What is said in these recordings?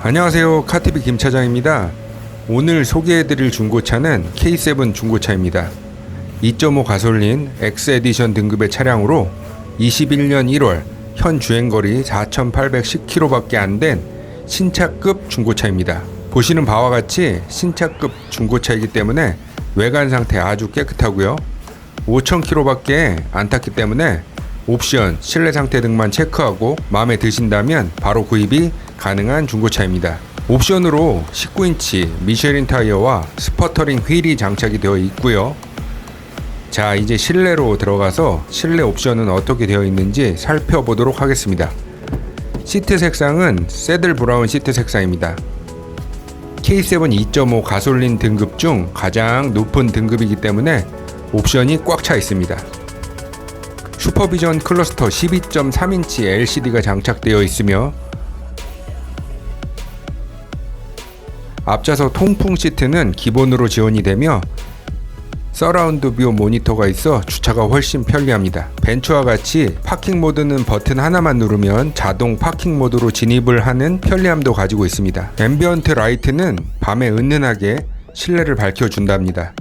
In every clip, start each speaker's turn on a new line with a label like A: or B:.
A: 안녕하세요. 카티비 김 차장입니다. 오늘 소개해드릴 중고차는 K7 중고차입니다. 2.5 가솔린 X 에디션 등급의 차량으로 21년 1월 현 주행거리 4,810km밖에 안 된 신차급 중고차입니다. 보시는 바와 같이 신차급 중고차이기 때문에 외관 상태 아주 깨끗하고요. 5,000km밖에 안 탔기 때문에 옵션, 실내 상태 등만 체크하고 마음에 드신다면 바로 구입이 가능한 중고차입니다. 옵션으로 19인치 미쉐린 타이어와 스퍼터링 휠이 장착이 되어 있고요. 자, 이제 실내로 들어가서 실내 옵션은 어떻게 되어 있는지 살펴보도록 하겠습니다. 시트 색상은 새들 브라운 시트 색상입니다. K7 2.5 가솔린 등급 중 가장 높은 등급이기 때문에 옵션이 꽉 차 있습니다. 슈퍼비전 클러스터 12.3인치 LCD가 장착되어 있으며 앞좌석 통풍 시트는 기본으로 지원이 되며 서라운드 뷰 모니터가 있어 주차가 훨씬 편리합니다. 벤츠와 같이 파킹 모드는 버튼 하나만 누르면 자동 파킹 모드로 진입을 하는 편리함도 가지고 있습니다. 앰비언트 라이트는 밤에 은은하게 실내를 밝혀준답니다.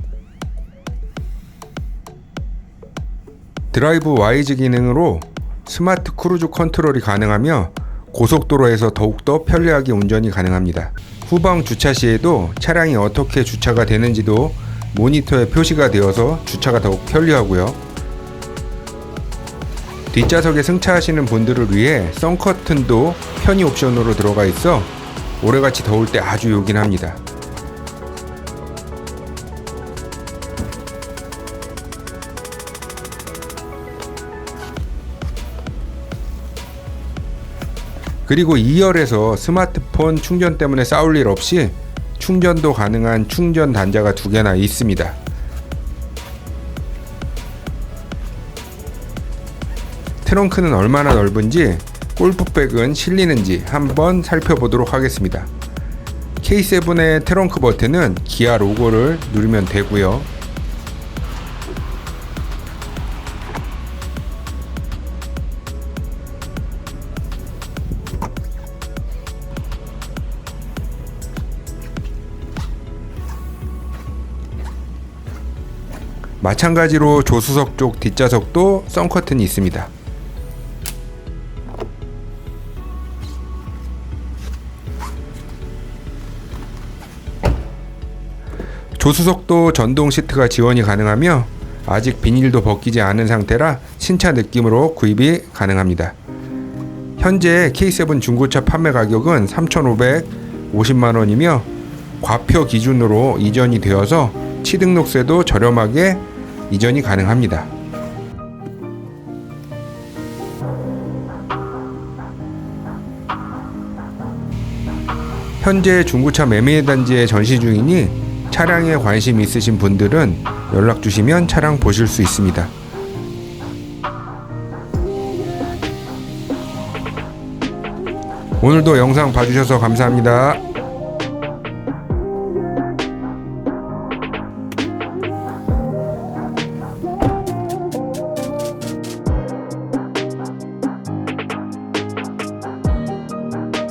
A: 드라이브 와이즈 기능으로 스마트 크루즈 컨트롤이 가능하며 고속도로에서 더욱더 편리하게 운전이 가능합니다. 후방 주차 시에도 차량이 어떻게 주차가 되는지도 모니터에 표시가 되어서 주차가 더욱 편리하고요. 뒷좌석에 승차하시는 분들을 위해 선커튼도 편의 옵션으로 들어가 있어 올해같이 더울 때 아주 요긴합니다. 그리고 2열에서 스마트폰 충전 때문에 싸울 일 없이 충전도 가능한 충전 단자가 두 개나 있습니다. 트렁크는 얼마나 넓은지 골프백은 실리는지 한번 살펴보도록 하겠습니다. K7의 트렁크 버튼은 기아 로고를 누르면 되고요. 마찬가지로 조수석 쪽 뒷좌석도 썬커튼이 있습니다. 조수석도 전동 시트가 지원이 가능하며 아직 비닐도 벗기지 않은 상태라 신차 느낌으로 구입이 가능합니다. 현재 K7 중고차 판매 가격은 3,550만 원이며 과표 기준으로 이전이 되어서 취등록세도 저렴하게 이전이 가능합니다. 현재 중고차 매매 단지에 전시 중이니 차량에 관심 있으신 분들은 연락 주시면 차량 보실 수 있습니다. 오늘도 영상 봐주셔서 감사합니다.